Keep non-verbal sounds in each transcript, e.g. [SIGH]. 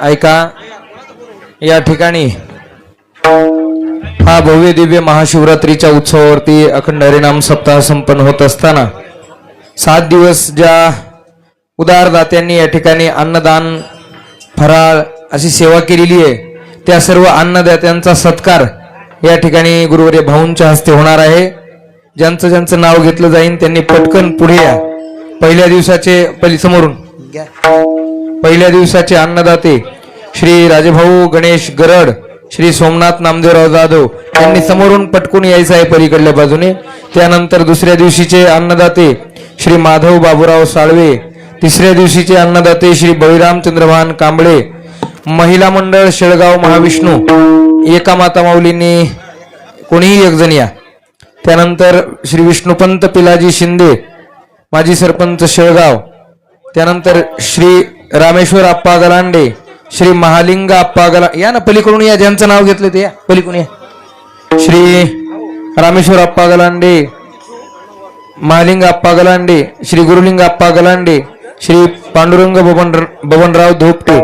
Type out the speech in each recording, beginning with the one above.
ऐका या ठिकाणी हा भव्य दिव्य महाशिवरात्रीच्या उत्सवावरती अखंड हरिनाम सप्ताह संपन्न होत असताना सात दिवस ज्या उदारदात्यांनी या ठिकाणी अन्नदान फराळ अशी सेवा केलेली आहे त्या सर्व अन्नदात्यांचा सत्कार या ठिकाणी गुरुवर्य भाऊंच्या हस्ते होणार आहे. ज्यांचं ज्यांचं नाव घेतलं जाईल त्यांनी पटकन पुढे या. पहिल्या दिवसाचे पहिली समोरून पहिल्या दिवसाचे अन्नदाते श्री राजेभाऊ गणेश गरड श्री सोमनाथ नामदेवराव जाधव यांनी समोरून पटकून यायचं आहे पलीकडल्या बाजूने. त्यानंतर दुसऱ्या दिवशीचे अन्नदाते श्री माधव बाबूराव साळवे तिसऱ्या दिवशीचे अन्नदाते श्री बळीराम चंद्रभान कांबळे महिला मंडळ शेळगाव महाविष्णू एका माता माऊलींनी कोणीही एकजण या. त्यानंतर श्री विष्णुपंत पिलाजी शिंदे माजी सरपंच शेळगाव त्यानंतर श्री रामेश्वर आप्पा गलांडे श्री महालिंग आप्पा गला या ना पलीकडून या ज्यांचं नाव घेतलं ते या पलीकडून या. श्री रामेश्वर आप्पा गलांडे महालिंग आप्पा गलांडे श्री गुरुलिंग आप्पा गलांडे श्री पांडुरंग बबन बबनराव धोपटे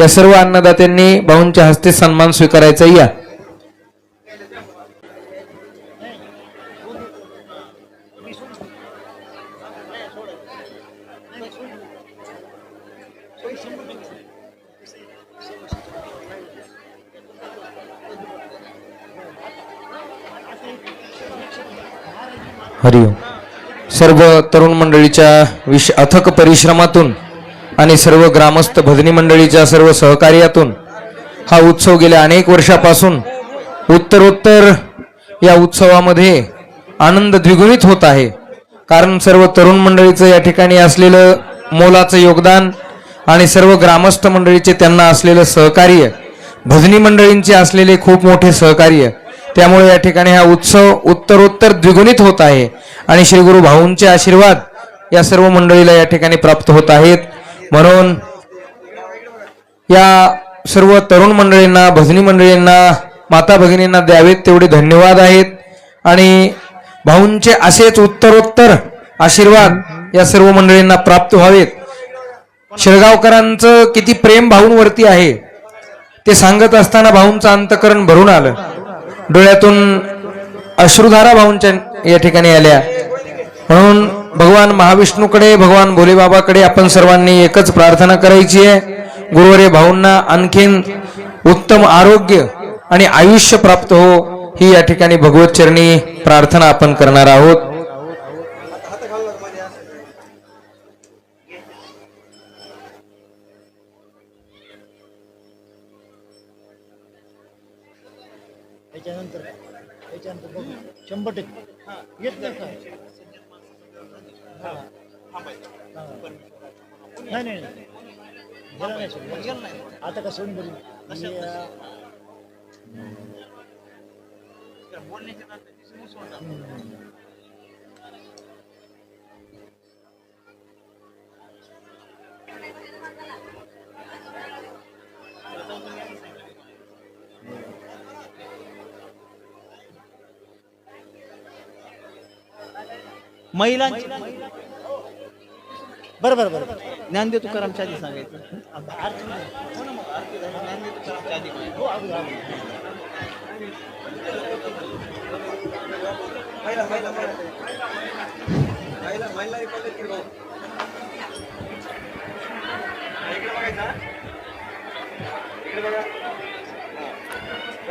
या सर्व अन्नदात्यांनी भाऊंच्या हस्ते सन्मान स्वीकारायचा या. हरिओम. सर्व तरुण मंडळीच्या विश अथक परिश्रमातून आणि सर्व ग्रामस्थ भजनी मंडळीच्या सर्व सहकार्यातून हा उत्सव गेल्या अनेक वर्षापासून उत्तरोत्तर या उत्सवामध्ये आनंद द्विगुणित होत आहे. कारण सर्व तरुण मंडळीचं या ठिकाणी असलेलं मोलाचं योगदान आणि सर्व ग्रामस्थ मंडळीचे त्यांना असलेलं सहकार्य भजनी मंडळींचे असलेले खूप मोठे सहकार्य त्यामुळे या ठिकाणी हा उत्सव उत्तरोत्तर द्विगुणित होत आहे. आणि श्री गुरु भाऊंचे आशीर्वाद या सर्व मंडळीला या ठिकाणी प्राप्त होत आहेत. म्हणून या सर्व तरुण मंडळींना भजनी मंडळींना माता भगिनींना द्यावेत तेवढे धन्यवाद आहेत. आणि भाऊंचे असेच उत्तरोत्तर आशीर्वाद या सर्व मंडळींना प्राप्त व्हावेत. शेळगावकरांचं किती प्रेम भाऊंवरती आहे ते सांगत असताना भाऊंचं अंतकरण भरून आलं. डोळ्यातून अश्रुधारा भाऊंच्या या ठिकाणी आल्या. म्हणून भगवान महाविष्णूकडे भगवान भोलेबाबाकडे आपण सर्वांनी एकच प्रार्थना करायची आहे. गुरुवारी भाऊंना आणखीन उत्तम आरोग्य आणि आयुष्य प्राप्त हो ही या ठिकाणी भगवत चरणी प्रार्थना आपण करणार आहोत. त्याच्यानंतर त्याच्यानंतर बघू. शंभर टक्के. येत नाही का? हा. हा. नाही नाही नाही. गेला नाही सोडून. आता का सोडून बरी मी, महिलांची. बरं बरं बरं. ज्ञानदेव तुकारामच्या आधी सांगायचं.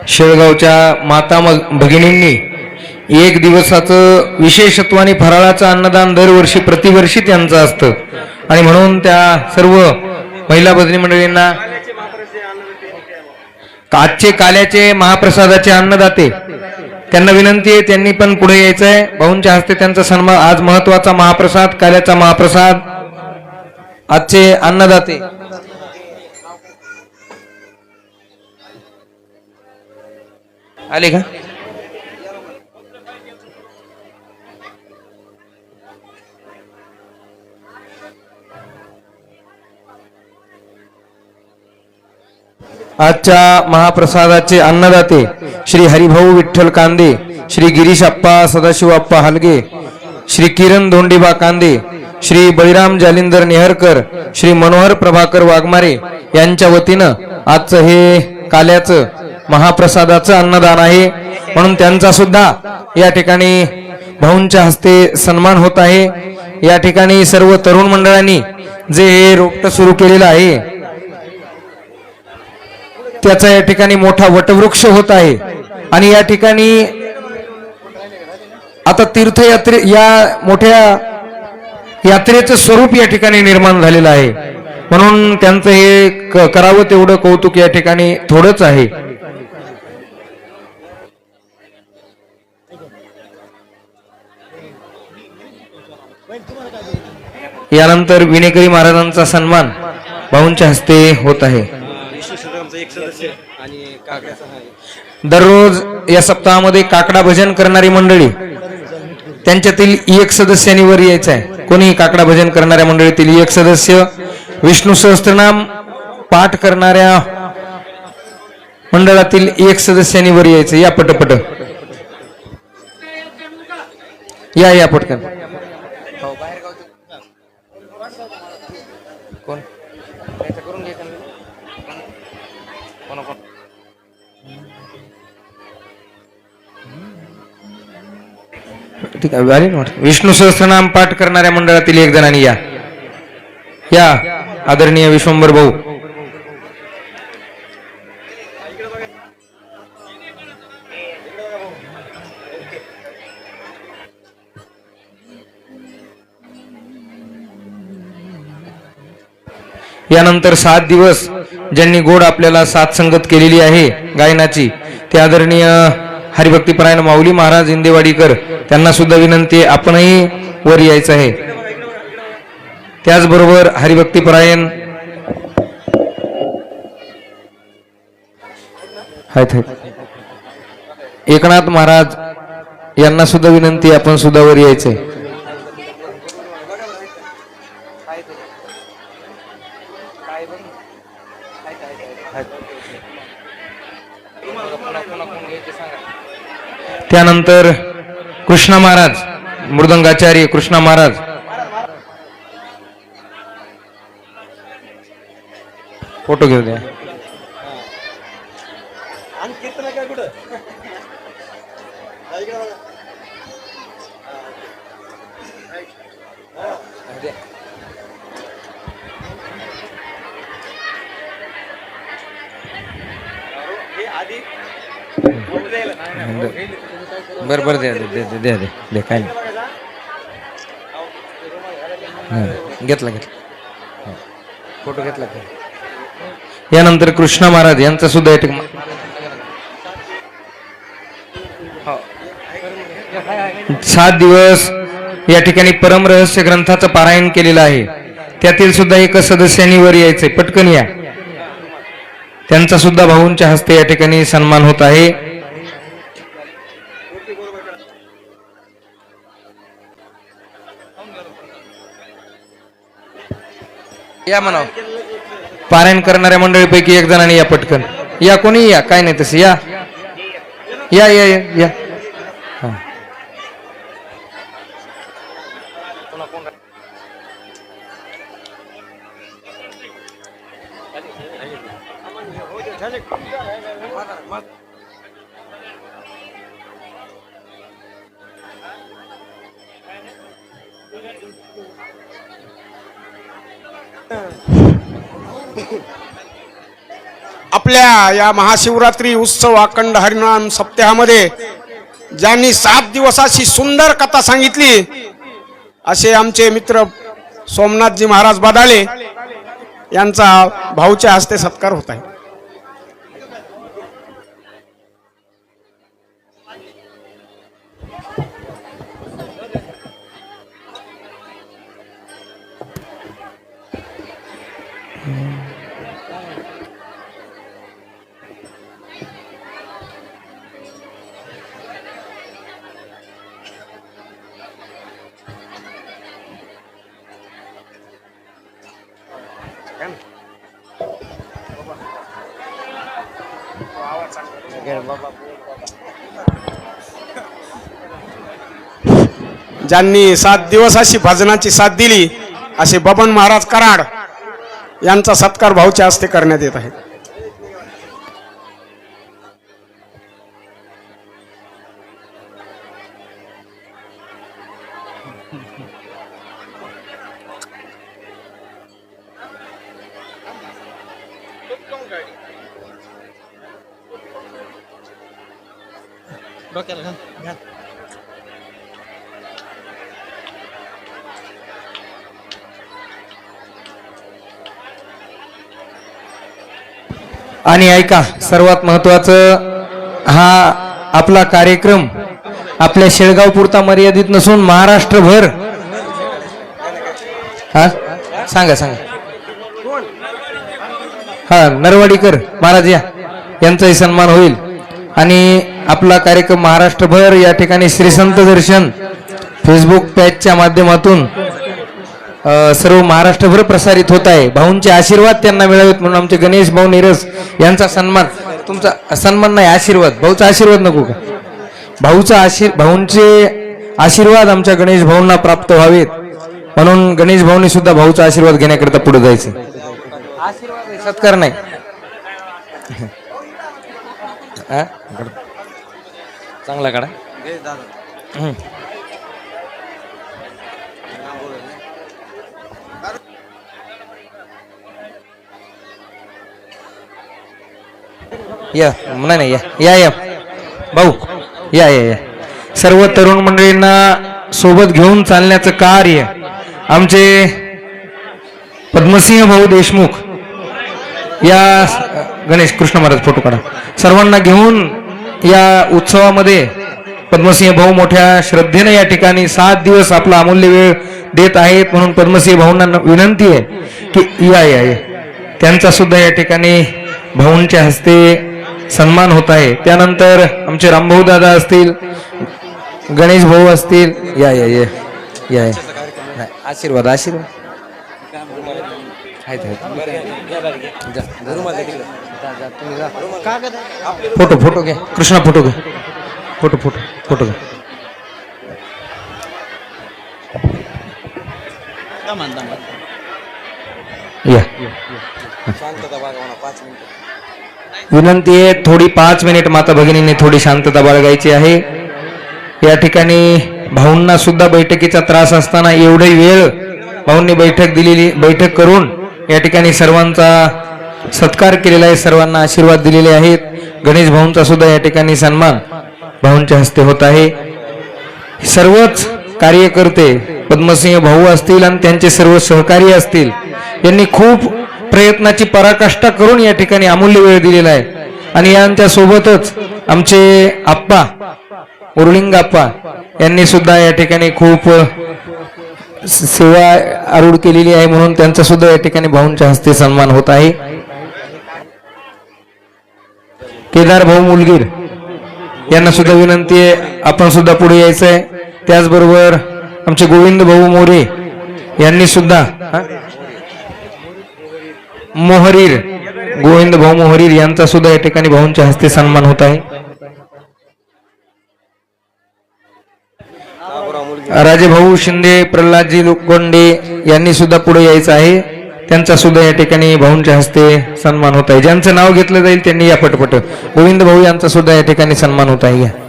शेळगावच्या माता भगिनींनी एक दिवसाचं विशेषत्वाने फराळाचं अन्नदान दरवर्षी प्रतिवर्षी त्यांचं असतं. आणि म्हणून त्या सर्व महिला भजनी मंडळींना आजचे काल्याचे महाप्रसादाचे अन्नदाते त्यांना विनंती आहे त्यांनी पण पुढे यायचं आहे भाऊंच्या हस्ते त्यांचा सन्मान आज महत्त्वाचा महाप्रसाद काल्याचा महाप्रसाद आजचे अन्नदाते. आले का? आजच्या महाप्रसादाचे अन्नदाते श्री हरिभाऊ विठ्ठल कांदे श्री गिरीश अप्पा सदाशिव अप्पा हलगे श्री किरण धोंडीबा कांदे श्री बळीराम जालिंदर नेहरकर श्री मनोहर प्रभाकर वाघमारे यांच्या वतीनं आजचं हे काल्याचं महाप्रसादाचं अन्नदान आहे. म्हणून त्यांचा सुद्धा या ठिकाणी भाऊंच्या हस्ते सन्मान होत आहे. या ठिकाणी सर्व तरुण मंडळांनी जे हे रोपट सुरू केलेलं आहे त्याचा या ठिकाणी मोठा वटवृक्ष होत आहे. आणि या ठिकाणी आता तीर्थयात्रे या मोठ्या यात्रेचं स्वरूप या ठिकाणी निर्माण झालेलं आहे. म्हणून त्यांचं हे करावं तेवढं कौतुक या ठिकाणी थोडंच आहे. यानंतर विनेकरी महाराजांचा सन्मान भाऊंच्या हस्ते होत आहे. दररोज या सप्ताहामध्ये काकडा भजन करणारी मंडळी त्यांच्यातील एक सदस्यानी वर यायचं आहे. कोणी काकडा भजन करणाऱ्या मंडळीतील एक सदस्य विष्णू सहस्त्रनाम पाठ करणाऱ्या मंडळातील एक सदस्यानी वर यायचं या पटपट. या या पटकन. ठीक आहे आले ना विष्णू सहस्रनाम पाठ करणाऱ्या मंडळातील एक जणांनी या. या आदरणीय विश्वंभर भाऊ. यानंतर सात दिवस ज्यांनी गोड आपल्याला सात संगत केलेली आहे गायनाची ते आदरणीय हरिभक्तीपरायण माऊली महाराज इंदेवाडीकर त्यांना सुद्धा विनंती आहे आपणही वर यायचं आहे. त्याचबरोबर हरिभक्तीपरायण एकनाथ महाराज यांना सुद्धा विनंती आपण सुद्धा वर यायचंय. त्यानंतर कृष्णा महाराज मृदंगाचार्य कृष्णा महाराज. फोटो घेऊ द्या. बर बर द्या द्या द्या द्या द्या काय नाही. घेतला घेतला. फोटो घेतला का? यानंतर कृष्णा महाराज यांचा सुद्धा या ठिकाणी सात दिवस या ठिकाणी परमरहस्य ग्रंथाचं पारायण केलेलं आहे. त्यातील सुद्धा एका सदस्यांनी वर यायचंय. पटकन या. त्यांचा सुद्धा भाऊंच्या हस्ते या ठिकाणी सन्मान होत आहे. या म्हणा पारायण करणाऱ्या मंडळीपैकी एक जणांनी या पटकन. या कोणी या? काय नाही तसं या. या या या. या महाशिवरात्री उत्सव अखंड हरिनाम सप्ताहामध्ये ज्यांनी सात दिवसाची सुंदर कथा सांगितली असे आमचे मित्र सोमनाथजी महाराज बदाले यांचा भाऊच्या हस्ते सत्कार होत आहे. ज्यांनी सात दिवस अशी भजनाची साथ दिली असे बबन महाराज कराड यांचा सत्कार भाऊच्या हस्ते करण्यात येत आहे. आणि ऐका सर्वात महत्वाचं हा आपला कार्यक्रम आपल्या शेळगाव पुरता मर्यादित नसून महाराष्ट्रभर. हा? सांगा सांगा. हा नरवाडीकर महाराज या. यांचाही सन्मान होईल. आणि आपला कार्यक्रम महाराष्ट्रभर या ठिकाणी श्रीसंत दर्शन फेसबुक पॅजच्या माध्यमातून सर्व महाराष्ट्रभर प्रसारित होत आहे. भाऊंचे आशीर्वाद त्यांना मिळावेत म्हणून आमचे गणेश भाऊ निरस यांचा सन्मान. तुमचा सन्मान नाही आशीर्वाद. भाऊचा आशीर्वाद नको का? भाऊचा आशीर भाऊंचे आशीर्वाद आमच्या गणेश भाऊंना प्राप्त व्हावेत. म्हणून गणेश भाऊनी सुद्धा भाऊचा आशीर्वाद घेण्याकरिता पुढे जायचं. आशीर्वाद सत्कार नाही. [LAUGHS] चांगला काढा. या नाही नाही या या या. भाऊ या या या. सर्व तरुण मंडळींना सोबत घेऊन चालण्याचं कार्य आमचे पद्मसिंह भाऊ देशमुख या गणेश कृष्ण महाराज फोटो काढा. सर्वांना घेऊन या उत्सवामध्ये पद्मसिंह भाऊ मोठ्या श्रद्धेने या ठिकाणी सात दिवस आपला अमूल्य वेळ देत आहेत म्हणून पद्मसिंह भाऊंना विनंती आहे की या या या. त्यांचा सुद्धा या ठिकाणी भाऊंच्या हस्ते सन्मान होत आहे. त्यानंतर आमचे रामभाऊ दादा असतील गणेश भाऊ असतील. या या या. या या. नाही, आशीर्वाद आशीर्वाद. फोटो फोटो घ्या. कृष्णा फोटो घ्या. फोटो फोटो फोटो घ्या. दमान दमान या. विनंती आहे थोडी पाच मिनिट माता भगिनीने थोडी शांतता बाळगायची आहे. या ठिकाणी भाऊंना सुद्धा बैठकीचा त्रास असताना एवढी वेळ भाऊंनी बैठक दिलेली बैठक करून या ठिकाणी सर्वांचा सत्कार केलेला आहे सर्वांना आशीर्वाद दिलेले आहेत. गणेश भाऊंचा सुद्धा या ठिकाणी सन्मान भाऊंच्या हस्ते होत आहे. सर्वच कार्यकर्ते पद्मसिंह भाऊ असतील आणि त्यांचे सर्व सहकारी असतील यांनी खूप प्रयत्नाची पराकाष्ठा करून या ठिकाणी अमूल्य वेळ दिलेला आहे. आणि यांच्या सोबतच आमचे आप्पा उर्लिंग आप्पा यांनी सुद्धा या ठिकाणी खूप सेवा आरूढ केलेली आहे म्हणून त्यांचा सुद्धा या ठिकाणी भाऊंच्या हस्ते सन्मान होत आहे. केदार भाऊ मुलगीर यांना सुद्धा विनंती आहे आपण सुद्धा पुढे यायचं आहे. त्याचबरोबर आमचे गोविंद भाऊ मोरे यांनी सुद्धा मोहरीर गोविंद भाऊ मोहरीर यांचा सुद्धा या ठिकाणी भाऊंच्या हस्ते सन्मान होत आहे. राजेभाऊ शिंदे प्रल्हादजी लोखंडे यांनी सुद्धा पुढे यायचं आहे. त्यांचा सुद्धा या ठिकाणी भाऊंच्या हस्ते सन्मान होत आहे. ज्यांचं नाव घेतलं जाईल त्यांनी या पटपट. गोविंद भाऊ यांचा सुद्धा या ठिकाणी सन्मान होत आहे.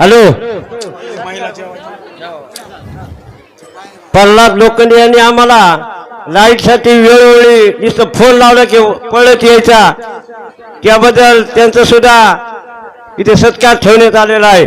हॅलो. प्रल्हाद लोखंडे यांनी आम्हाला लाइटसाठी वेळोवेळी नुसतं फोन लावला की पळत यायचा. त्याबद्दल त्यांचा सुद्धा इथे सत्कार ठेवण्यात आलेला आहे.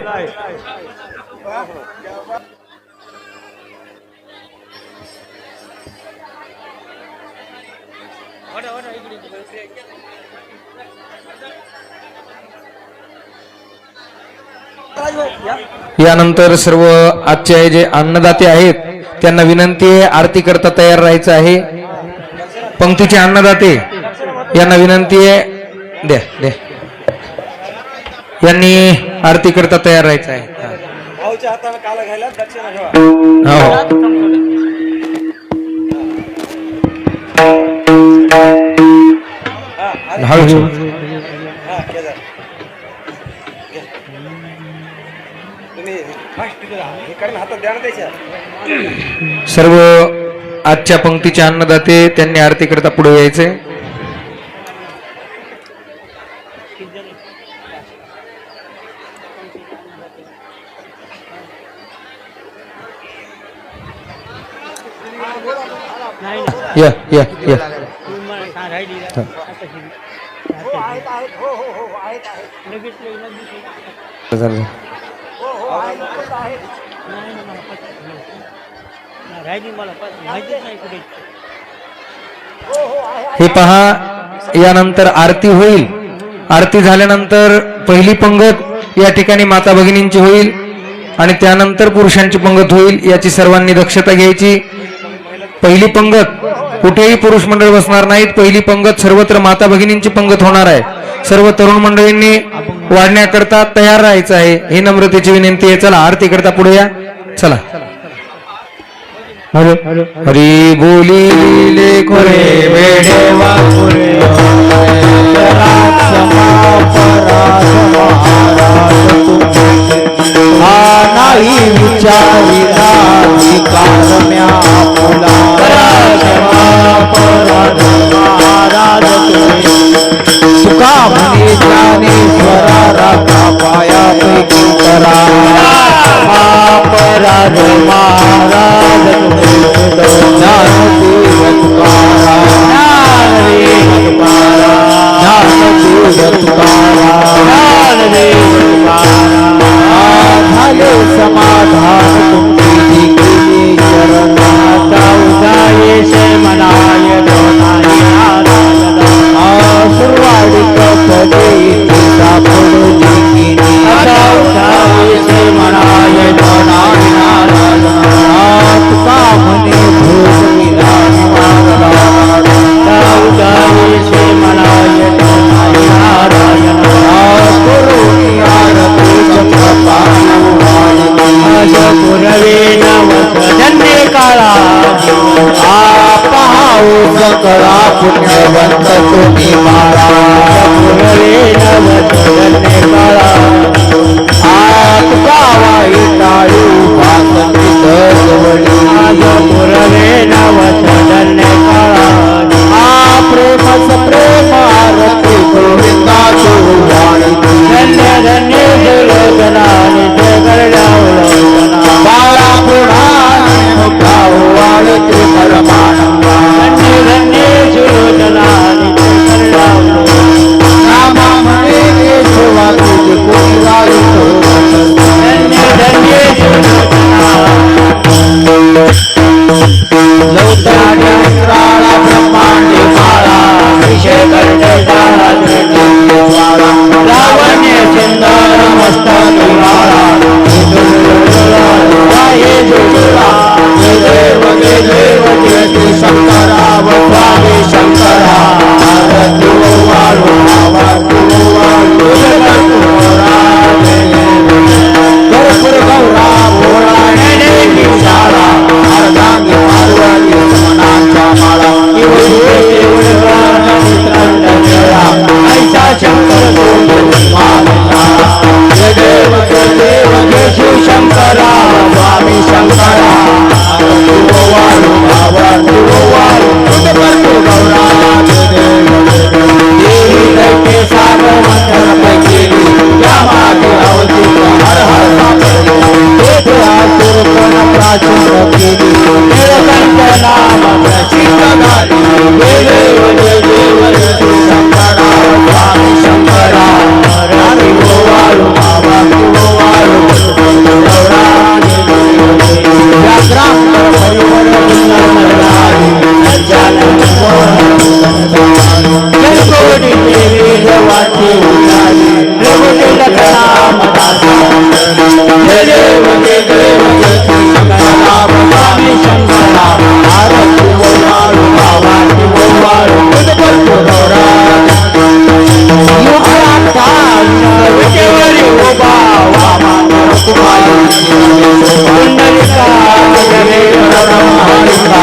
यानंतर सर्व आजचे जे अन्नदाते आहेत त्यांना विनंती आहे आरती करता तयार राहायचं आहे. पंक्तीचे अन्नदाते यांना विनंती आहे द्या द्या. यांनी आरती करता तयार राहायचं आहे. हा. सर्व आजच्या पंक्तीचे अन्नदाते त्यांनी आरती करता पुढे यायचे. या या या. झालं, झालं. हे पहा यानंतर आरती होईल. आरती झाल्यानंतर पहिली पंगत या ठिकाणी माता भगिनींची होईल आणि त्यानंतर पुरुषांची पंगत होईल याची सर्वांनी दक्षता घ्यायची. पहिली पंगत कुठेही पुरुष मंडळ बसणार नाहीत. पहिली पंगत सर्वत्र माता भगिनींची पंगत होणार आहे. सर्व तरुण मंडळींनी वाढण्याकरता तयार राहायचं आहे. ही नम्रतेची विनंती आहे. चला आरती करता पुढे या. चला. हरी बोली खोरे वेडेवा नाही विचारिला कारम्या फुला. महाराज तुका म्हणे ज्ञानेश्वरा राखा पायापैकी करा. महापराध महाराज ज्ञानदेव तुकारा ज्ञानदेव तुकारा तुकारा ज्ञानदेव तुकारा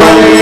Bye.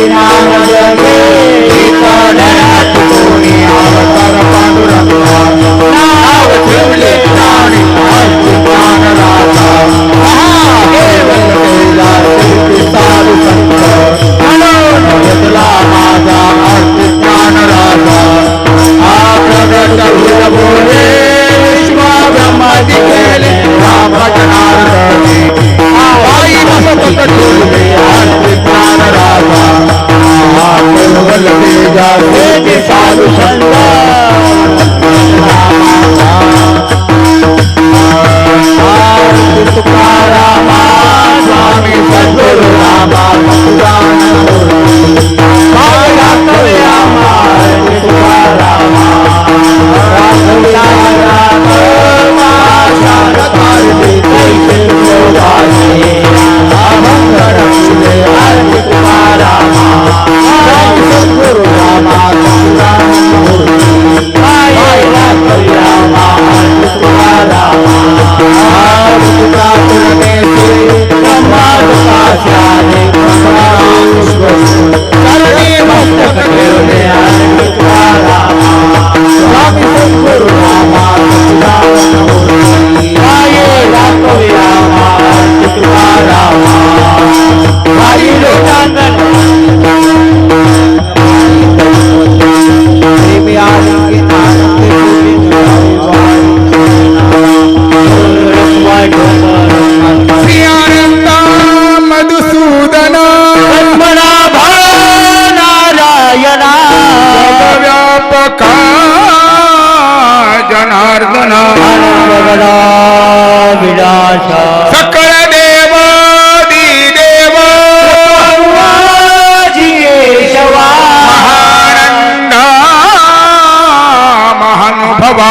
विलास सकळ देव देव महानंदा महानुभवा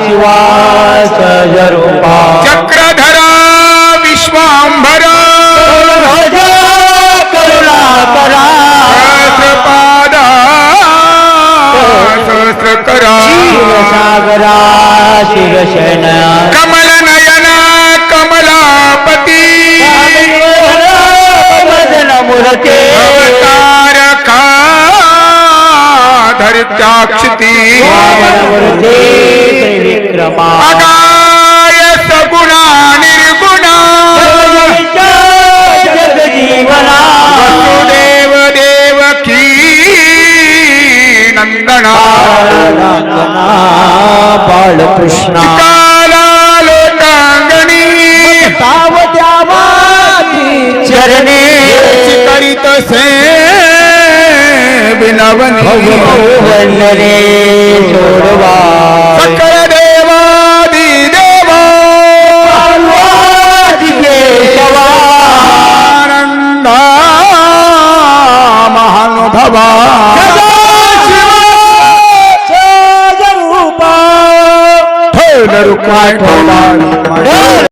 शिवास जरूपा चक्रधरा विश्वांभरा करुणा करा मूर्ते अवतारका धरित्याक्षिती. मूर्ते त्रिविक्रमा. वंदने सोडवा सकळ देवादी देवा। केशवा। आनंदा महानुभवा रूपा। ठेवलं रुक्माय ठेवला